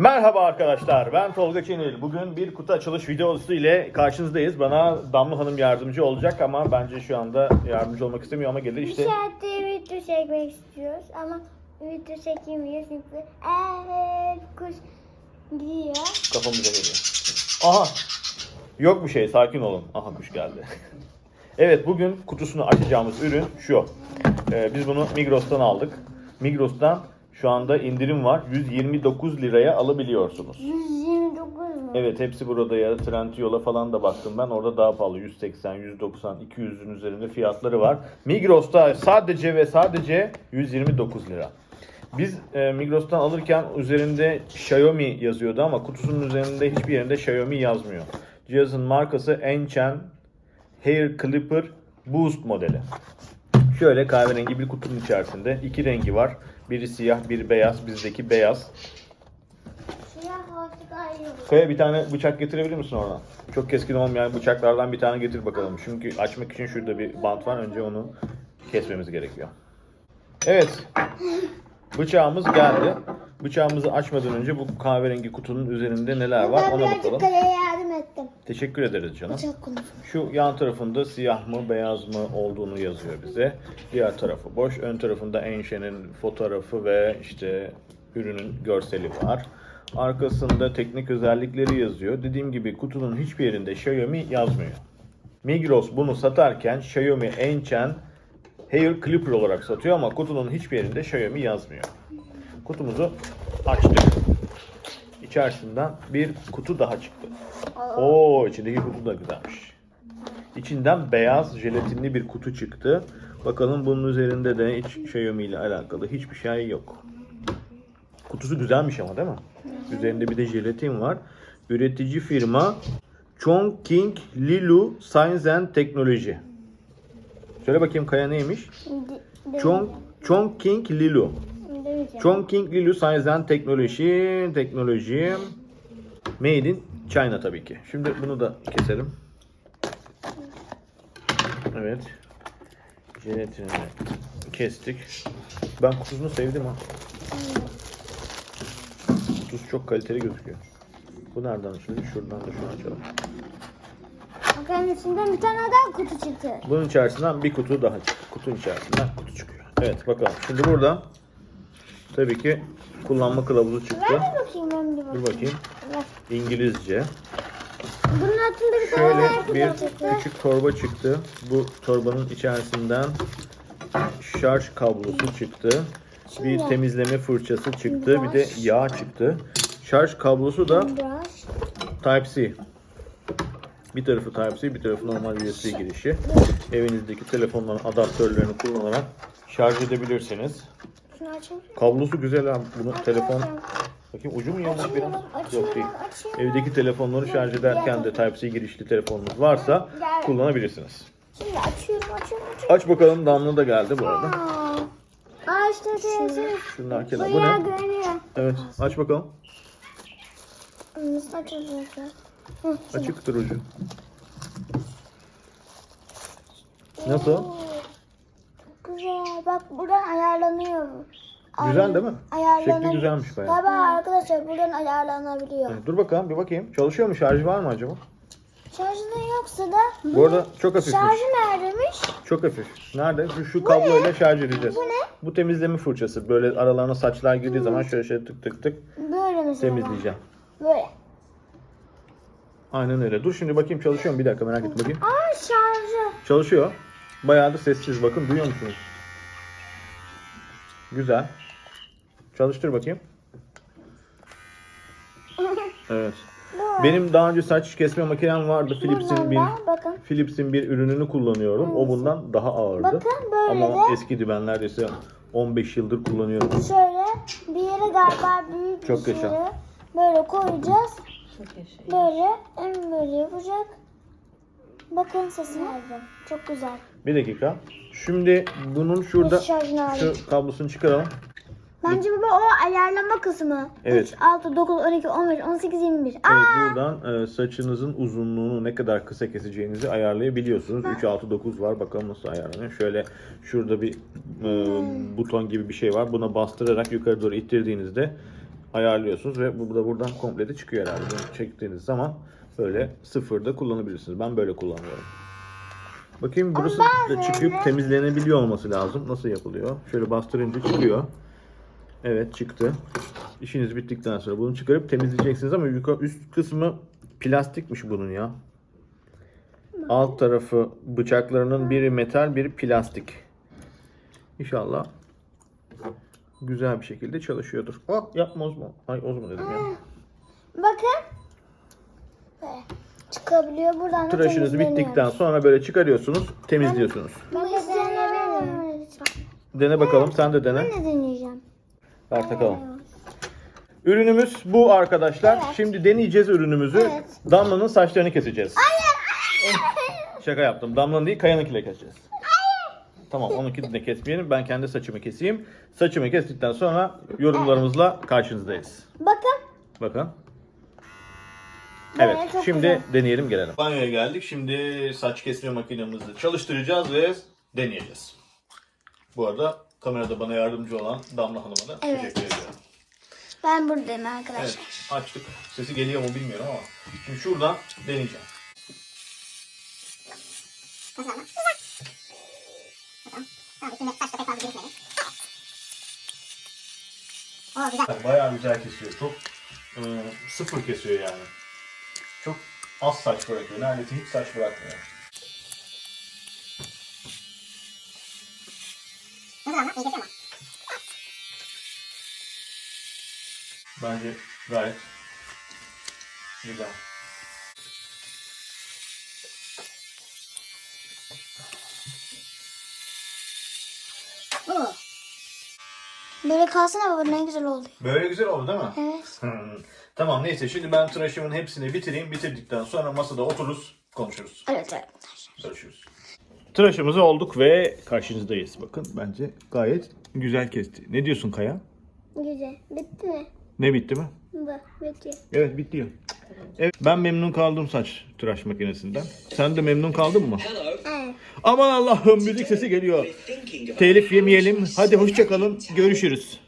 Merhaba arkadaşlar, ben Tolga Çenil. Bugün bir kutu açılış videosu ile karşınızdayız. Bana Damla Hanım yardımcı olacak ama bence şu anda yardımcı olmak istemiyor ama gelir işte. Bir saatte video çekmek istiyoruz ama video çekemiyoruz çünkü evet kuş gidiyor. Kafamıza geliyor. Aha! Yok bir şey, sakin olun. Aha kuş geldi. evet, bugün kutusunu açacağımız ürün şu. Ee, biz bunu Migros'tan aldık. Migros'tan şu anda indirim var. 129 liraya alabiliyorsunuz. 129 mu? Evet hepsi burada ya. Trendyol'a falan da baktım ben. Orada daha pahalı. 180, 190, 200'ün üzerinde fiyatları var. Migros'ta sadece ve sadece 129 lira. Biz e, Migros'tan alırken üzerinde Xiaomi yazıyordu ama kutusunun üzerinde hiçbir yerinde Xiaomi yazmıyor. Cihazın markası Enchen Hair Clipper Boost modeli. Şöyle kahverengi bir kutunun içerisinde iki rengi var. Biri siyah, biri beyaz. Bizdeki beyaz. Siyah hafif ayrı. Kaya bir tane bıçak getirebilir misin oradan? Çok keskin olmayan bıçaklardan bir tane getir bakalım. Çünkü açmak için şurada bir bant var. Önce onu kesmemiz gerekiyor. Evet. Bıçağımız geldi. Bıçağımızı açmadan önce bu kahverengi kutunun üzerinde neler var Ben ona bakalım. kaleye yardım ettim. Teşekkür ederiz canım. Şu yan tarafında siyah mı beyaz mı olduğunu yazıyor bize. Diğer tarafı boş. Ön tarafında Enşe'nin fotoğrafı ve işte ürünün görseli var. Arkasında teknik özellikleri yazıyor. Dediğim gibi kutunun hiçbir yerinde Xiaomi yazmıyor. Migros bunu satarken Xiaomi Enchen Hair Clipper olarak satıyor ama kutunun hiçbir yerinde Xiaomi yazmıyor. Kutumuzu açtık. İçerisinden bir kutu daha çıktı. Oo içindeki kutu da güzelmiş. İçinden beyaz jelatinli bir kutu çıktı. Bakalım bunun üzerinde de hiç Xiaomi ile alakalı hiçbir şey yok. Kutusu güzelmiş ama değil mi? Üzerinde bir de jelatin var. Üretici firma Chongqing Lilu Science and Technology. Söyle bakayım Kaya neymiş? Chong Chongqing Lilu. Demeyeceğim. Chongqing Lilu Science and Technology. Teknoloji. Made in China tabii ki. Şimdi bunu da keselim. Evet. Jelatinini kestik. Ben kutusunu sevdim ha. Kutusu çok kaliteli gözüküyor. Bu nereden açılıyor? Şuradan da şunu açalım. Bakalım içinden bir tane daha kutu çıktı. Bunun içerisinden bir kutu daha çıktı. Kutunun içerisinden kutu çıkıyor. Evet bakalım. Şimdi burada tabii ki kullanma kılavuzu çıktı. Ver bir bakayım ben bir bakayım. Dur bakayım. Ver. İngilizce. Bunun altında bir tane Şöyle bir küçük torba çıktı. Bu torbanın içerisinden şarj kablosu çıktı. Bir temizleme fırçası çıktı. Bir de yağ çıktı. Şarj kablosu da. Type-C. Bir tarafı Type-C, bir tarafı normal USB girişi. Evinizdeki telefonların adaptörlerini kullanarak şarj edebilirsiniz. Açayım. Kablosu güzel ha. Bunu telefon Bakayım ucu mu yanmış biraz? Açıyorum, Yok değil. açıyorum. Evdeki telefonları şarj ederken de Type-C girişli telefonunuz varsa kullanabilirsiniz. Şimdi açıyorum, açıyorum, açıyorum. Aç bakalım Damla da geldi bu arada. Aa, Aa işte sesi. Şunlar kenar. Bu Bayağı ne? görünüyor. Evet aç bakalım. Nasıl açılıyor? Açıktır ucu. Nasıl? Çok güzel. Bak buradan ayarlanıyor. Güzel değil mi? Ayarlanabiliyor. Şekli güzelmiş bayağı. Galiba arkadaşlar buradan ayarlanabiliyor. Dur bakalım bir bakayım. Çalışıyor mu? Şarjı var mı acaba? Şarjı yoksa da Bu arada çok hafifmiş. şarjı neredeymiş? Çok hafif. Nerede? Şu, şu kabloyla şarj edeceğiz. Bu ne? Bu temizleme fırçası. Böyle aralarına saçlar girdiği zaman şöyle şöyle tık tık tık Böyle mesela. temizleyeceğim. Böyle. Aynen öyle. Dur şimdi bakayım çalışıyor mu? Bir dakika merak ettim bakayım. Aa şarjı. Çalışıyor. Bayağı da sessiz. Bakın duyuyor musunuz? Güzel. Çalıştır bakayım. Evet. Benim daha önce saç kesme makinem vardı. Philips'in bir bakın. Philips'in bir ürününü kullanıyorum. O bundan daha ağırdı. Bakın böyle Ama de. eskidi ben neredeyse 15 yıldır kullanıyorum. Şöyle bir yere galiba büyük Çok bir yaşa. yere böyle koyacağız. Böyle en böyle yapacak. Bakın sesini. Çok güzel. Bir dakika. Şimdi bunun şurada şu kablosunu çıkaralım. Bence baba o ayarlama kısmı. Evet. 3, 6, 9, 12, 15, 18, 21. Aa, Evet, buradan e, saçınızın uzunluğunu ne kadar kısa keseceğinizi ayarlayabiliyorsunuz. 3, 6, 9 var. Bakalım nasıl ayarlanıyor. Şöyle şurada bir e, buton gibi bir şey var. Buna bastırarak yukarı doğru ittirdiğinizde ayarlıyorsunuz ve bu da buradan komple de çıkıyor herhalde. Bunu çektiğiniz zaman böyle sıfırda kullanabilirsiniz. Ben böyle kullanıyorum. Bakayım burası da çıkıp temizlenebiliyor olması lazım. Nasıl yapılıyor? Şöyle bastırınca çıkıyor. Evet çıktı. İşiniz bittikten sonra bunu çıkarıp temizleyeceksiniz ama yukarı üst kısmı plastikmiş bunun ya. Alt tarafı bıçaklarının biri metal, biri plastik. İnşallah güzel bir şekilde çalışıyordur. Oh yapma Ozma. Ay Ozma dedim ya. Bakın. Böyle çıkabiliyor buradan da Tıraşınız temizleniyor. bittikten sonra böyle çıkarıyorsunuz, temizliyorsunuz. De deneyebilirim. Dene bakalım, sen de dene. Ben de deneyeceğim. Ver takalım. Ürünümüz bu arkadaşlar. Evet. Şimdi deneyeceğiz ürünümüzü. Evet. Damla'nın saçlarını keseceğiz. Şaka yaptım. Damla'nın değil, Kaya'nınkiyle keseceğiz. Tamam, onunkini de kesmeyelim. Ben kendi saçımı keseyim. Saçımı kestikten sonra yorumlarımızla karşınızdayız. Bakın. Bakın. Evet, çok şimdi güzel. deneyelim gelelim. Banyoya geldik. Şimdi saç kesme makinemizi çalıştıracağız ve deneyeceğiz. Bu arada kamerada bana yardımcı olan Damla Hanım'a da Evet. teşekkür ediyorum. Ben buradayım arkadaşlar. Evet, açtık. Sesi geliyor mu bilmiyorum ama. Şimdi şuradan deneyeceğim. Bayağı güzel kesiyor. Çok e, sıfır kesiyor yani. Çok az saç bırakıyor. Neredeyse hiç saç bırakmıyor. Bence gayet güzel. Böyle kalsana baba ne güzel oldu. Böyle güzel oldu değil mi? Evet. Hmm. Tamam neyse şimdi ben tıraşımın hepsini bitireyim. Bitirdikten sonra masada otururuz, konuşuruz. Evet evet. Görüşürüz. Tıraşımızı olduk ve karşınızdayız. Bakın bence gayet güzel kesti. Ne diyorsun Kaya? Güzel. Bitti mi? Ne bitti mi? Bu bitti. Evet bitti. Evet, ben memnun kaldım saç tıraş makinesinden. Sen de memnun kaldın mı? Evet. Aman Allah'ım müzik sesi geliyor. Telif yemeyelim. Hadi hoşça kalın. Görüşürüz.